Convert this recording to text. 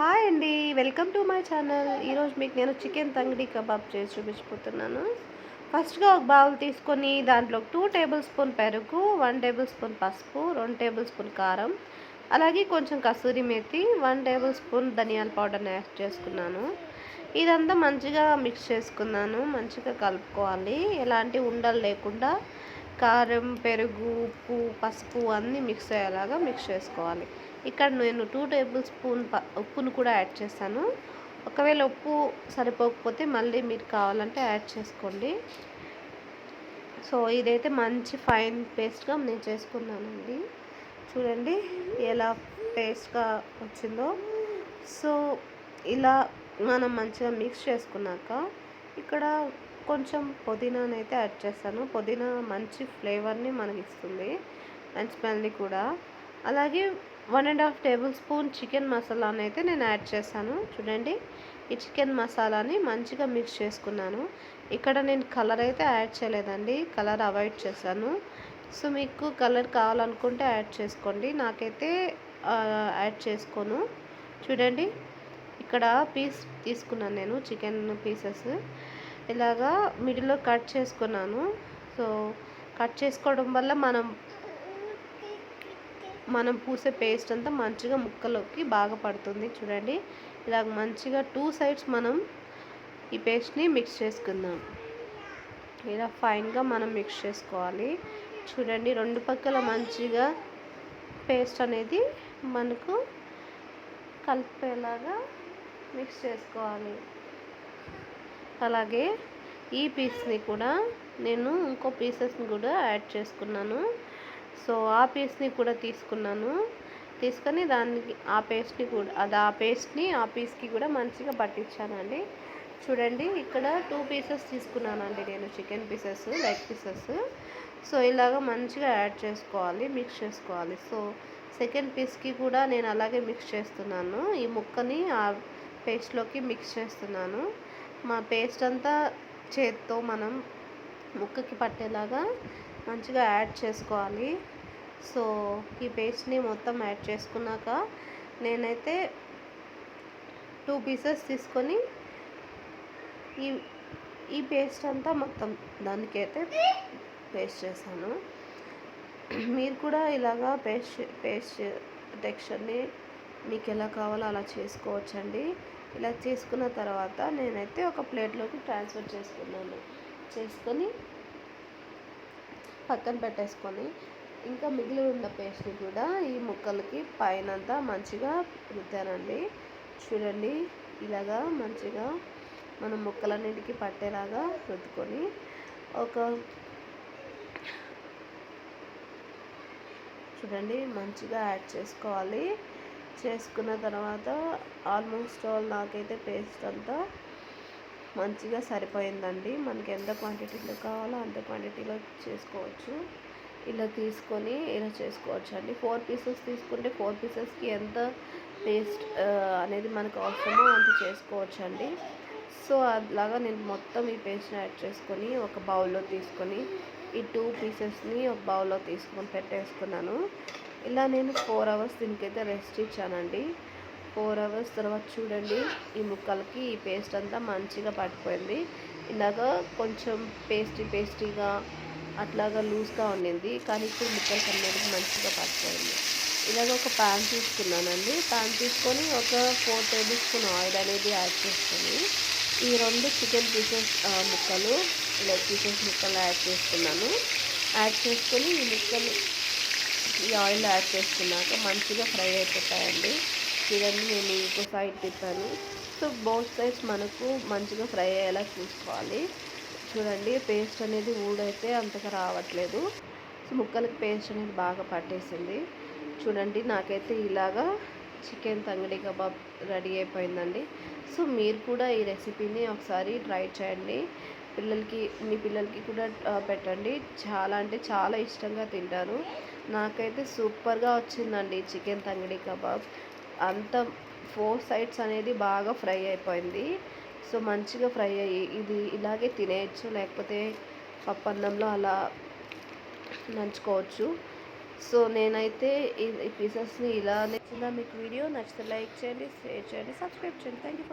Hi అండి welcome to my channel. ఈరోజు మీకు నేను చికెన్ తంగడి కబాబ్ చేసి చూపించిపోతున్నాను ఫస్ట్గా ఒక బౌల్ తీసుకొని దాంట్లో టూ టేబుల్ స్పూన్ పెరుగు వన్ టేబుల్ స్పూన్ పసుపు రెండు టేబుల్ స్పూన్ కారం అలాగే కొంచెం kasuri methi one tablespoon ధనియాల పౌడర్ని యాడ్ చేసుకున్నాను. ఇదంతా మంచిగా మిక్స్ చేసుకున్నాను మంచిగా కలుపుకోవాలి. ఎలాంటి ఉండలు లేకుండా కారం పెరుగు ఉప్పు పసుపు అన్నీ మిక్స్ అయ్యేలాగా మిక్స్ చేసుకోవాలి. ఇక్కడ నేను టూ టేబుల్ స్పూన్ ప ఉప్పును కూడా యాడ్ చేస్తాను. ఒకవేళ ఉప్పు సరిపోకపోతే మళ్ళీ మీరు కావాలంటే యాడ్ చేసుకోండి. సో ఇదైతే మంచి ఫైన్ పేస్ట్గా నేను చేసుకున్నానండి. చూడండి ఎలా పేస్ట్గా వచ్చిందో. సో ఇలా మనం మంచిగా మిక్స్ చేసుకున్నాక ఇక్కడ కొంచెం పుదీనాని అయితే యాడ్ చేస్తాను. పుదీనా మంచి ఫ్లేవర్ని మనకి ఇస్తుంది. అండ్ స్మెల్ని కూడా. అలాగే one and half tablespoon chicken మసాలాని అయితే నేను యాడ్ చేశాను. చూడండి ఈ చికెన్ మసాలాని మంచిగా మిక్స్ చేసుకున్నాను. ఇక్కడ నేను కలర్ అయితే యాడ్ చేయలేదండి కలర్ అవాయిడ్ చేశాను. సో మీకు కలర్ కావాలనుకుంటే యాడ్ చేసుకోండి. నాకైతే యాడ్ చేసుకోను. చూడండి ఇక్కడ పీస్ తీసుకున్నాను నేను చికెన్ పీసెస్. ఇలాగా మిడిల్లో కట్ చేసుకున్నాను. సో కట్ చేసుకోవడం వల్ల మనం మనం పూసే పేస్ట్ అంతా మంచిగా ముక్కలోకి బాగా పడుతుంది. చూడండి. ఇలాగ మంచిగా టూ సైడ్స్ మనం ఈ పేస్ట్ని మిక్స్ చేసుకుందాం. ఇలా ఫైన్గా మనం మిక్స్ చేసుకోవాలి. చూడండి. రెండు పక్కల మంచిగా పేస్ట్ అనేది మనకు కలిపేలాగా మిక్స్ చేసుకోవాలి. అలాగే ఈ పీస్ని కూడా నేను ఇంకో పీసెస్ని కూడా యాడ్ చేసుకున్నాను. సో ఆ పీస్ని కూడా తీసుకున్నాను. తీసుకొని దానికి ఆ పేస్ట్ని కూడా అది ఆ పేస్ట్ని ఆ పీస్కి కూడా మంచిగా పట్టించానండి. చూడండి ఇక్కడ టూ పీసెస్ తీసుకున్నానండి నేను chicken pieces leg pieces. So ఇలాగ మంచిగా యాడ్ చేసుకోవాలి మిక్స్ చేసుకోవాలి. సో సెకండ్ పీస్కి కూడా నేను అలాగే మిక్స్ చేస్తున్నాను. ఈ ముక్కని ఆ పేస్ట్లోకి మిక్స్ చేస్తున్నాను. మా పేస్ట్ అంతా చేత్తో మనం ముక్కకి పట్టేలాగా మంచిగా యాడ్ చేసుకోవాలి. సో ఈ పేస్ట్ని మొత్తం యాడ్ చేసుకున్నాక నేనైతే టూ పీసెస్ తీసుకొని ఈ ఈ పేస్ట్ అంతా మొత్తం దానికైతే పేస్ట్ చేశాను. మీరు కూడా ఇలాగా పేస్ట్ పేస్ట్ టెక్స్చర్ని మీకు ఎలా కావాలో అలా చేసుకోవచ్చండి. ఇలా చేసుకున్న తర్వాత నేనైతే ఒక ప్లేట్లోకి ట్రాన్స్ఫర్ చేసుకున్నాను. చేసుకొని పక్కన పెట్టేసుకొని ఇంకా మిగిలి ఉన్న పేస్ట్ని కూడా ఈ ముక్కలకి పైనంతా మంచిగా రుద్దానండి. చూడండి ఇలాగా మంచిగా మనం ముక్కలన్నిటికీ పట్టేలాగా రుద్దుకొని ఒక చూడండి మంచిగా యాడ్ చేసుకోవాలి. చేసుకున్న తర్వాత ఆల్మోస్ట్ ఆల్ నాకైతే పేస్ట్ అంతా మంచిగా సరిపోయిందండి. మనకి ఎంత క్వాంటిటీలో కావాలో అంత క్వాంటిటీలో చేసుకోవచ్చు. ఇలా తీసుకొని ఇలా చేసుకోవచ్చు అండి ఫోర్ పీసెస్ తీసుకుంటే ఫోర్ పీసెస్కి ఎంత పేస్ట్ అనేది మనకు అవసరమో అంత చేసుకోవచ్చు అండి సో అలాగా నేను మొత్తం ఈ పేస్ట్ని యాడ్ చేసుకొని ఒక బౌల్లో తీసుకొని ఈ టూ పీసెస్ని ఒక బౌల్లో తీసుకొని పెట్టేసుకున్నాను. ఇలా నేను ఫోర్ అవర్స్ దీనికైతే రెస్ట్ ఇచ్చానండి. ఫోర్ అవర్స్ తర్వాత చూడండి ఈ ముక్కలకి ఈ పేస్ట్ అంతా మంచిగా పట్టిపోయింది ఇలాగ కొంచెం పేస్టీ పేస్టీగా అట్లాగా లూజ్గా ఉండింది కానీ ఇప్పుడు ముక్కలు అనేది మంచిగా పట్టిపోయింది ఇలాగ ఒక ప్యాన్ తీసుకున్నానండి. ప్యాన్ తీసుకొని ఒక ఫోర్ టేబుల్ స్పూన్ ఆయిల్ అనేది యాడ్ చేసుకొని ఈ రెండు చికెన్ పీసెస్ ముక్కలు లెగ్ పీసెస్ ముక్కలు యాడ్ చేసుకున్నాను. యాడ్ చేసుకొని ఈ ముక్కలు ఈ ఆయిల్ యాడ్ చేసుకున్నాక మంచిగా ఫ్రై అయిపోతాయండి. చూడండి నేను ఇంకో సైడ్ తిప్పాను. సో బోత్ సైడ్స్ మనకు మంచిగా ఫ్రై అయ్యేలా చూసుకోవాలి. చూడండి పేస్ట్ అనేది ఊడైతే అంతగా రావట్లేదు. సో ముక్కలకి పేస్ట్ అనేది బాగా పట్టేసింది. చూడండి నాకైతే ఇలాగా చికెన్ తంగడి కబాబ్ రెడీ అయిపోయిందండి. సో మీరు కూడా ఈ రెసిపీని ఒకసారి ట్రై చేయండి. పిల్లలకి మీ పిల్లలకి కూడా పెట్టండి. చాలా అంటే చాలా ఇష్టంగా తింటారు. నాకైతే సూపర్గా వచ్చిందండి చికెన్ తంగడి కబాబ్. అంత ఫోర్ సైడ్స్ అనేది బాగా ఫ్రై అయిపోయింది. సో మంచిగా ఫ్రై అయ్యి ఇది ఇలాగే తినేయచ్చు లేకపోతే పప్పు అన్నంలో అలా నంచుకోవచ్చు. సో నేనైతే ఈ పీసెస్ని ఇలా నచ్చిందా మీకు వీడియో నచ్చితే లైక్ చేయండి షేర్ చేయండి సబ్స్క్రైబ్ చేయండి. Thank you